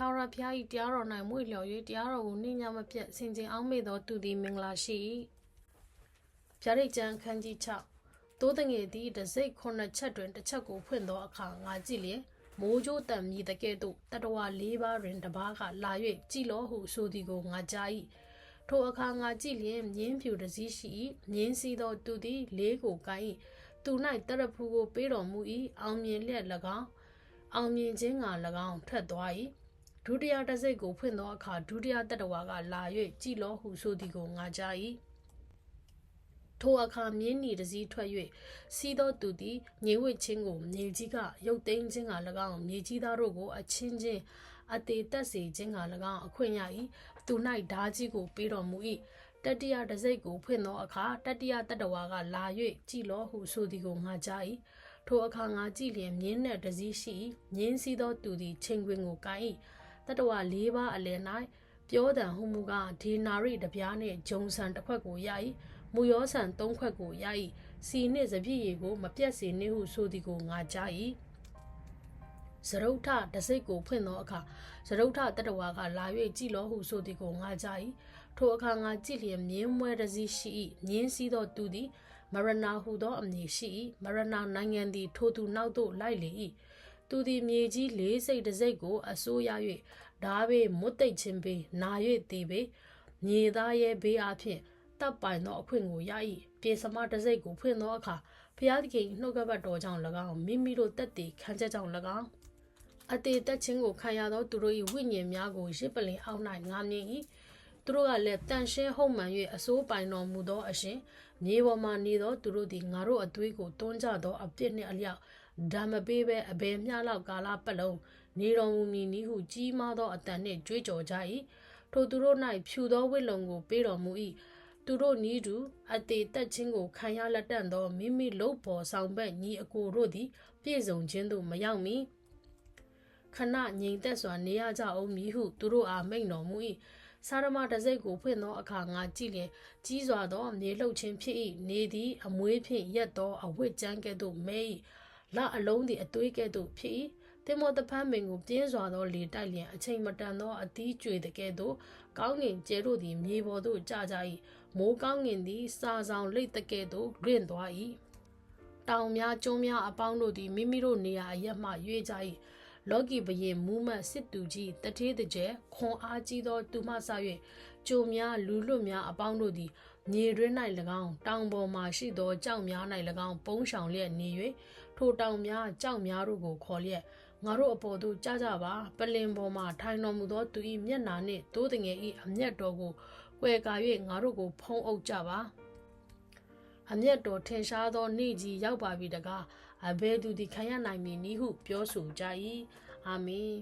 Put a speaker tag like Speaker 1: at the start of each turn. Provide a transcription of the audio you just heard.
Speaker 1: ထာဝရဘုရား၏တရားတော်၌မွေ့လျော်၍တရားတော်ကိုနှိမ့်ညမပြတ်ဆင်ခြင်အောင်မေ့သောသူသည်မင်္ဂလာရှိ၏ဗျာဒိတ်ကျမ်းခန်းကြီး6တိုးတငယ်သည်တစိတ်ခုနှစ်ချက်တွင်တစ်ချက်ကိုဖွင့်သောအခါငါကြည့်လျင်မိုးကြိုးတံမြည်တကဲ့သို့တတဝါ၄ပါးတွင်တစ်ပါးကလာ၍ကြည်လောဟုဆိုသည်ကိုငါကြား၏ထိုအခါငါကြည့်လျင်မြင်းဖြူတစ်စီးရှိ၏မြင်းစီသောသူသည်လေးကိုကိုင်း၏သူ၌တရဖူကိုပေးတော်မူ၏အောင်မြင်လျက်၎င်းအောင်မြင်ခြင်းက၎င်းထွက်သွား၏ ဒုတိယတစ်စိတ်ကိုဖွင့်သောအခါဒုတိယတတဝါကလာ၍ကြည်လောဟုဆိုသည်ကိုငါကြား၏ထိုအခါမြင်းနီတစ်စီးထွက်၍စီးသောသူသည်ငြိမ်ဝှက်ခြင်းကိုမြေကြီးကရုတ်သိမ်းခြင်းက၎င်းမြေကြီးသားတို့ကိုအချင်းချင်းအသေးတက်စေခြင်းက၎င်းအခွင့်ရ၏သူ၌ဓာကြီးကိုပေးတော်မူ၏တတိယတစ်စိတ်ကိုဖွင့်သောအခါတတိယတတဝါကလာ၍ကြည်လောဟုဆိုသည်ကိုငါကြား၏ထိုအခါငါကြည့်လျင်မြင်းနှင့်တစ်စီးရှိ၏မြင်းစီးသောသူသည်ချိန်ခွင်ကိုကိုင်း၏ တတဝါ၄ပါးအလယ်၌ပြောတံဟုမူကားဒေနာရိတပြားနှင့်ဂျုံဆန်တစ်ခွက်ကိုရ၏မူယောဆန်၃ခွက်ကိုရ၏စီနှင့်စပြည့်ရည်ကိုမပြတ်စေနှင့်ဟုဆိုသည်ကိုငါကြား၏ဇရုထတစိတ်ကိုဖွင့်သောအခါဇရုထတတဝါကလာ၍ကြည်လောဟုဆိုသည်ကိုငါကြား၏ထိုအခါငါကြည့်လျင်မြင်းမွဲတစ်စီးရှိ၏မြင်းစည်းသောသူသည်မရဏဟုသောအမည်ရှိ၏မရဏနိုင်ငံသည်ထိုသူနောက်သို့လိုက်လေ၏ သူသည်မြေကြီးလေးစိတ်တစ်စိတ်ကို အစိုးရ၍ဓာဘေးမွတ်သိပ်ခြင်းဘေးနာ၍တည်ဘေးမြေသားရဲ့ဘေးအဖြစ်တပ်ပိုင်သောအခွင့်ကိုရ၏ပြေစမတစ်စိတ်ကိုဖွင့်သောအခါဖျားသခင်နှုတ်ကပတ်တော်ကြောင့်၎င်းမိမိတို့တက်တည်ခံချက်ကြောင့်၎င်းအတေတက်ခြင်းကိုခံရသောသူတို့၏ဝိညာဉ်များကိုရစ်ပလင်အောက်၌ငားမြင်၏ သူတို့ကလည်းတန်ရှင်းဟုတ်မှန်၍အစိုးပိုင်တော်မူသောအရှင်မြေပေါ်မှနေသောသူတို့သည်ငါတို့အသွေးကိုတွန်းကြသောအပြစ်နှင့်အလျောက်ဓမ္မပေးပဲအဘယ်မျှလောက်ကာလပတ်လုံးနေတော်မူမည်နည်းဟုကြီးမားသောအတန်နှင့်ကြွေးကြော်ကြ၏ထိုသူတို့၌ဖြူသောဝိလုံကိုပေးတော်မူ၏သူတို့နီးတူအသေးတက်ခြင်းကိုခံရလက်တန့်သောမိမိလုတ်ပေါ်ဆောင်ဘက်ညီအကိုတို့သည်ပြည့်စုံခြင်းသို့မရောက်မီခဏငြိမ်သက်စွာနေရကြအောင်မည်ဟုသူတို့အားမိန့်တော်မူ၏ စာရမတစိတ်ကိုဖွင့်သောအခါငါကြည့်လျင်ကြီးစွာသောမြေလှုပ်ခြင်းဖြစ်၏နေသည်အမွေးဖြင့်ရက်သောအဝတ်ကြမ်းကဲ့သို့မဲ၏လအလုံးသည်အသွေးကဲ့သို့ဖြစ်၏တင်မောတဖန်းပင်ကိုပြင်းစွာသောလေတိုက်လျင်အချိန်မတန်သောအသီးကျွေတကဲ့သို့ကောင်းငင်ကျဲတို့သည်မြေပေါ်သို့ကျကြ၏မိုးကောင်းငင်သည်စာဆောင်လိတ်တကဲ့သို့ဂရင့်သွား၏တောင်များကျုံးများအပေါင်းတို့သည်မိမိတို့နေရာအရက်မှရွေ့ကြ၏ လော်ကီဘရင်မူးမတ်စစ်သူကြီးတထေးတကျဲခွန်အားကြီးသော သူမှဆ၍ကြုံများလူလွတ်များအပေါင်းတို့သည်မြေတွင်း၌၎င်းတောင်ပေါ်မှရှိသောကြောက်များ၌၎င်းပုံးဆောင်လျက်နေ၍ထိုတောင်များကြောက်များတို့ကိုခေါ်လျက်ငါတို့အပေါ်သို့ကြကြပါပလင်ပေါ်မှထိုင်တော်မူသောသူ၏မျက်နာနှင့်တိုးတငယ်၏အမျက်တော်ကိုကွယ်ကာ၍ငါတို့ကိုဖုံးအုပ်ကြပါ အမျက်တော်ထင်ရှားသောနေ့ကြီးရောက်ပါပြီတကားအဘဲသူသည်ခံရနိုင်မည်နည်းဟုပြောဆိုကြ၏အာမင်